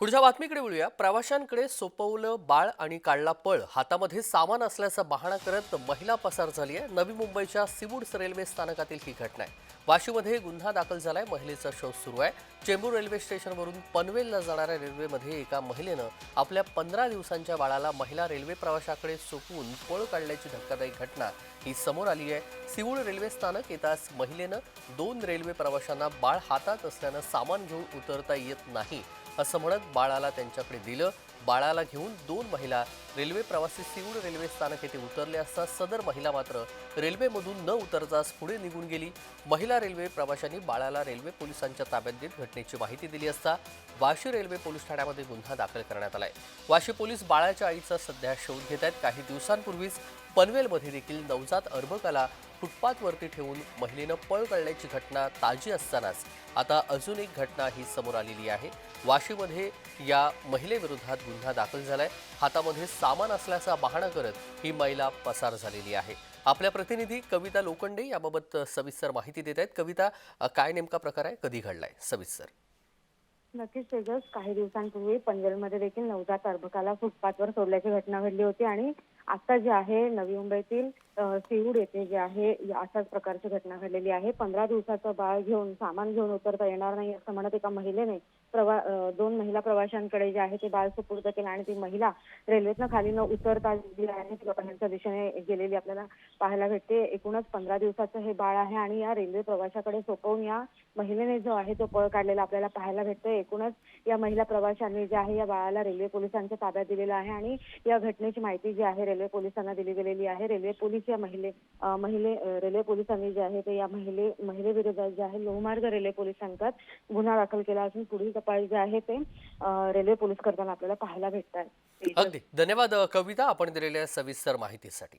पुढच्या बातमीकडे बोलूया. प्रवाशांकडे सोपवलं बाळ आणि काढला पळ हातामध्ये सामान असल्याचा बहाणा करत महिला पसार झाली आहे. नवी मुंबईच्या सिवूड्स रेल्वे स्थानकातील ही घटना आहे. वाशीमध्ये गुन्हा दाखल झालाय. महिलेचा शोध सुरू आहे. चेंबूर रेल्वे स्टेशनवरून पनवेलला जाणाऱ्या रेल्वेमध्ये एका महिलेनं आपल्या पंधरा दिवसांच्या बाळाला महिला रेल्वे प्रवाशाकडे सोपवून पळ काढल्याची धक्कादायक घटना ही समोर आली आहे. सिवूड रेल्वे स्थानक येताच महिलेनं दोन रेल्वे प्रवाशांना बाळ हातात असल्यानं सामान घेऊन उतरता येत नाही. असं म्हणत बाळाला त्यांच्याकडे दिलं. बाळाला घेऊन दोन महिला रेल्वे प्रवासी सिवूड रेल्वे स्थानक येथे उतरले असता सदर महिला मात्र रेल्वेमधून न उतरताच पुढे निघून गेली. महिला रेल्वे प्रवाशांनी बाळाला रेल्वे पोलिसांच्या ताब्यात देत घटनेची माहिती दिली असता वाशी रेल्वे पोलीस ठाण्यामध्ये गुन्हा दाखल करण्यात आलाय. वाशी पोलीस बाळाच्या आईचा सध्या शोध घेत आहेत. काही दिवसांपूर्वीच पनवेलमध्ये देखील नवजात अर्भकाला फुटपाथवरती ठेवून महिलेनं पळ काढल्याची घटना ताजी असतानाच. आता अजून एक घटना ही समोर आलेली आहे. वाशीमध्ये या महिलेविरोधात गुन्हा दाखल झालाय. हातामध्ये सामान असल्याचा बहाणा करत ही महिला पसार झालेली आहे. आपल्या प्रतिनिधी कविता लोखंडे याबाबत सविस्तर माहिती देत आहेत. कविता काय नेमका प्रकार आहे? कधी घडलाय? सविस्तर. नक्कीच तेजस. काही दिवसांपूर्वी पनवेलमध्ये देखील नवजात अर्भकाला फुटपाथवर सोडल्याची घटना घडली होती आणि आता जे आहे नवी मुंबईतील अ, सिवूड येथे जे आहे या अशाच प्रकारची घटना घडलेली आहे. पंधरा दिवसाचं बाळ घेऊन सामान घेऊन उतरता येणार नाही असं म्हणत एका महिलेने प्रवा दोन महिला प्रवाशांकडे जे आहे ते बाळ सुपूर्द केलं आणि ती महिला रेल्वेतनं खाली न उतरता जी आहे ती लोकांच्या दिशेने गेलेली आपल्याला पाहायला भेटते. एकूणच पंधरा दिवसाचं हे बाळ आहे आणि या रेल्वे प्रवाशाकडे सोपवून या महिलेने जो आहे तो पळ काढलेला आपल्याला पाहायला भेटतोय. एकूणच या महिला प्रवाशांनी जे आहे या बाळाला रेल्वे पोलिसांच्या ताब्यात दिलेला आहे आणि या घटनेची माहिती जी आहे रेल्वे पोलिसांना दिली गेलेली आहे. रेल्वे पोलीस या महिले महिले रेल्वे पोलिसांनी जे आहे ते या महिले महिलेविरोधात जे आहे लोहमार्ग रेल्वे पोलिसांच्यात गुन्हा दाखल केला असून पुढील तपास जे आहे ते रेल्वे पोलीस करताना आपल्याला पाहायला भेटत आहे अगदी. धन्यवाद कविता. आपण दिलेल्या सविस्तर माहितीसाठी.